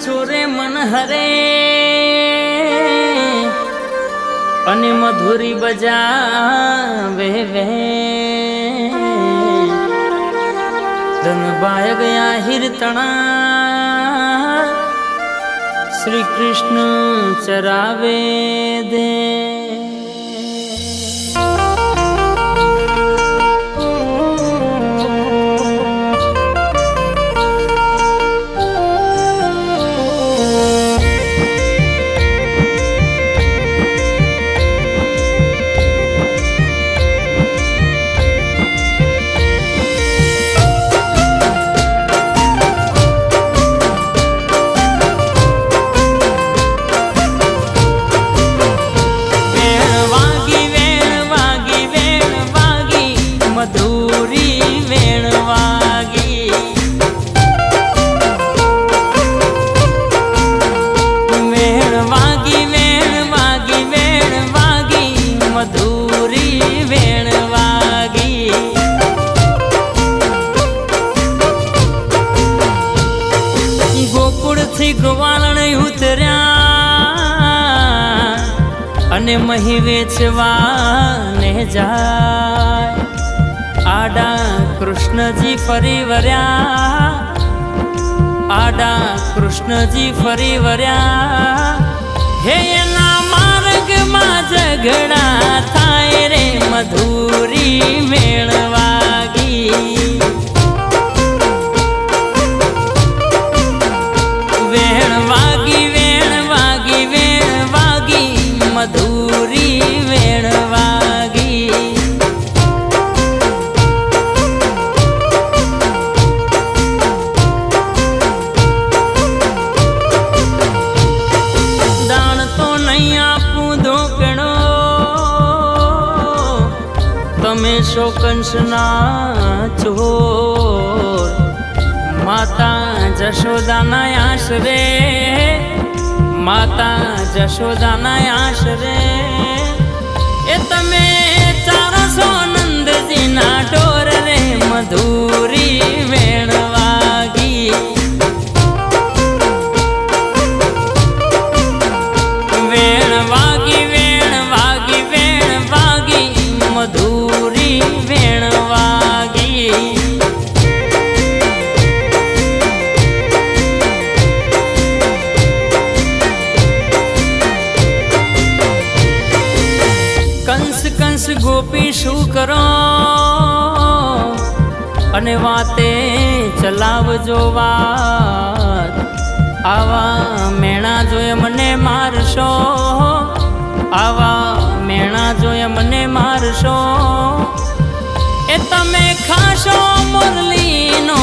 માખણ ચોરે મન હરે. અને મધુરી બજાવે વે. ધન બાય ગયા હિરતણા. શ્રી કૃષ્ણ ચરાવે દે. અને મહી વેચવાને જાય. આડા કૃષ્ણજી ફરી વર્યા. આડા કૃષ્ણજી ફરી વર્યા. હે એના માર્ગમાં ઝઘડા થાય રે મધુરી મેળવાગી તમે છો કંસના ચોર. માતા જશોદાના આશરે માતા જશોદાના આશરે. એ તમે ચારસો અને વાતે ચલાવજો વાત. આવા મેણા જોય મને મારશો. આવા મેણા જોય મને મારશો. એ તમે ખાશો મુરલીનો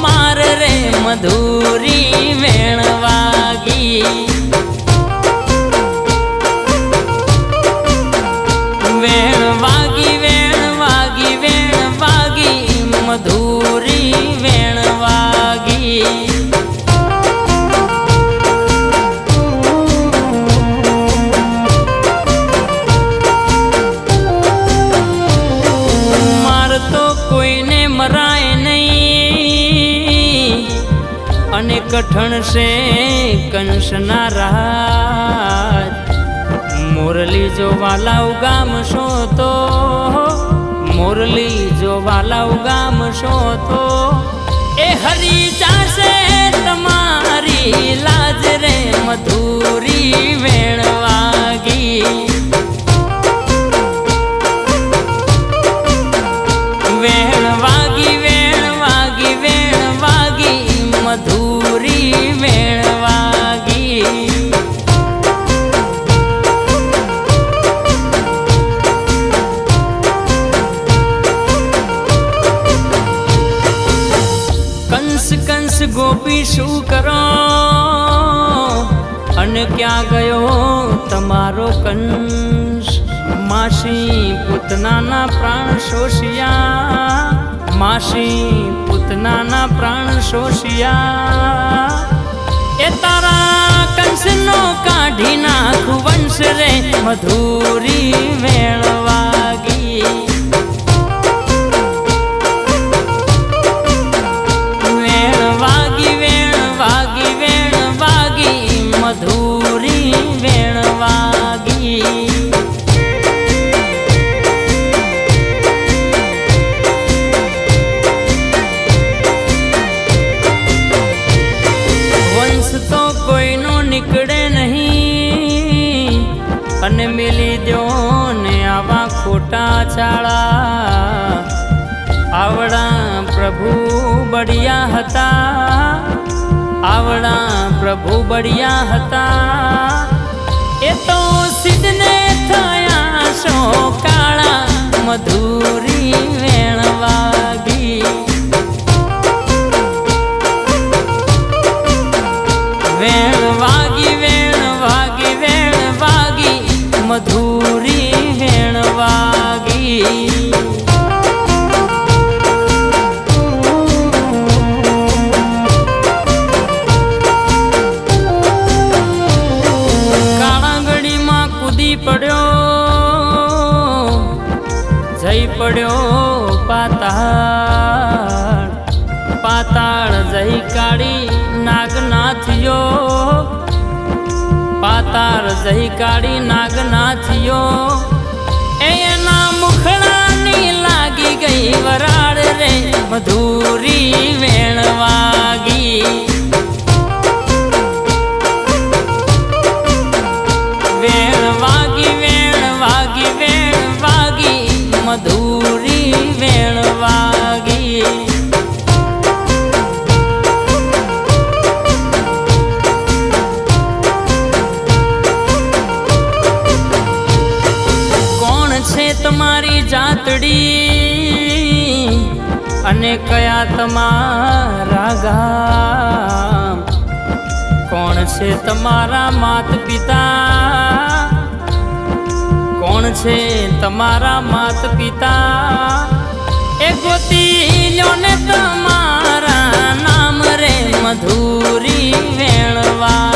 માર રે મધુરી વેણ વાગી. છે કંસના રાજ. મોરલી જોવા લાવ ગામ શો તો મોરલી જોવા લાવ ગામ શો તો એ હરી જાશે તમારી લાજ રે મધુરી વેણ વાગી. ક્યાં ગયો તમારો કંસ? માસી પૂતનાના પ્રાણ શોષિયા. માસી પૂતનાના પ્રાણ શોષિયા. એ તારા કંસનો કાઢી નાખું વંશ રે, મધુરી વેણ અને મેલી દો ને આવા ખોટા ચાળા. આવડા પ્રભુ બળિયા હતા. આવડા પ્રભુ બળિયા હતા. એ તો સિદ્ધને થયા શો કાળા મધુરી વેણવાગી પડ્યો પાતાળ. પાતાળ જઈ કાળી નાગનાથિયો. પાતાળ જઈ કાળી નાગનાથિયો. એના મુખડાની લાગી ગઈ વરાળ રે મધુરી જાતડી અને કયા તમારા ગામ? કોણ છે તમારા માત પિતા કોણ છે તમારા માત પિતા એ ગોતી ને તમારા નામ રે મધુરી વેણવાગી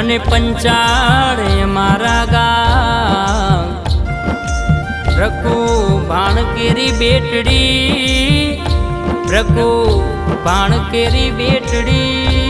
અને પંચાળ મારા ગા રકુ ભાણકેરી બેટડી રકુ ભાણકેરી બેટડી.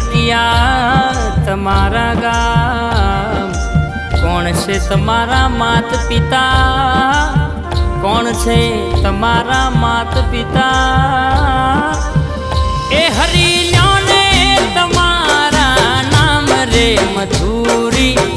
કિયા તમારા ગામ? કોણ છે તમારા માત પિતા કોણ છે તમારા માત પિતા એ હરિયાને તમારા નામ રે મધુરી.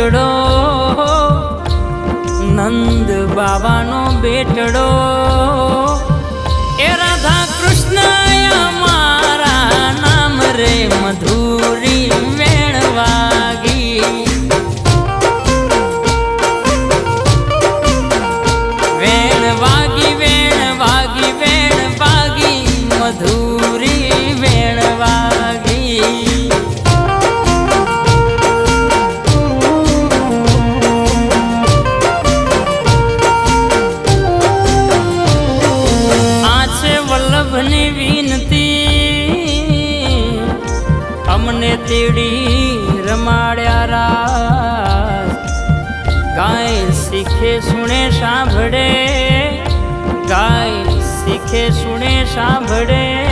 બેટડો નંદ બાબાનો બેટડો એ રાધા કૃષ્ણ મારા નામ રે મધુરી તેડી રમાડ્યા રાસ કાંઈ શીખે સુણે સાંભળે. કાંઈ શીખે સુણે સાંભળે.